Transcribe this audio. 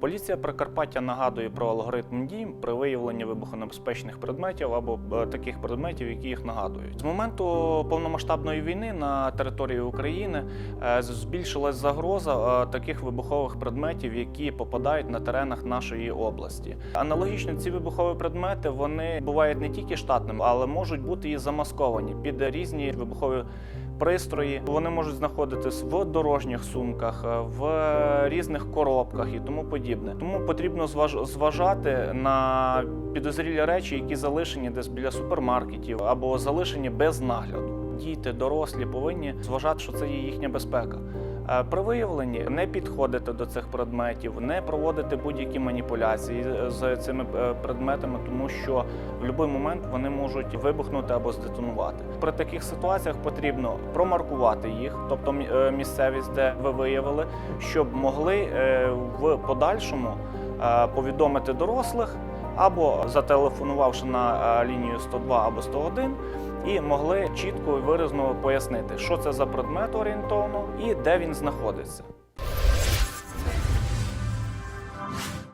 Поліція Прикарпаття нагадує про алгоритм дій при виявленні вибухонебезпечних предметів або е, таких предметів, які їх нагадують. З моменту повномасштабної війни на території України е, збільшилась загроза е, таких вибухових предметів, які попадають на теренах нашої області. Аналогічно ці вибухові предмети вони бувають не тільки штатними, але можуть бути і замасковані під різні вибухові пристрої. Вони можуть знаходитись в дорожніх сумках, е, в різних коробках і тому подібне. Тому потрібно зважати на підозрілі речі, які залишені десь біля супермаркетів або залишені без нагляду. Діти, дорослі повинні зважати, що це є їхня безпека. Е, При виявленні не підходити до цих предметів, не проводити будь-які маніпуляції з цими е, предметами, тому що в будь-який момент вони можуть вибухнути або здетонувати. При таких ситуаціях потрібно промаркувати їх, тобто е, місцевість, де ви виявили, щоб могли в подальшому повідомити дорослих або зателефонувавши на лінію 102 або 101, і могли чітко і виразно пояснити, що це за предмет орієнтовно і де він знаходиться.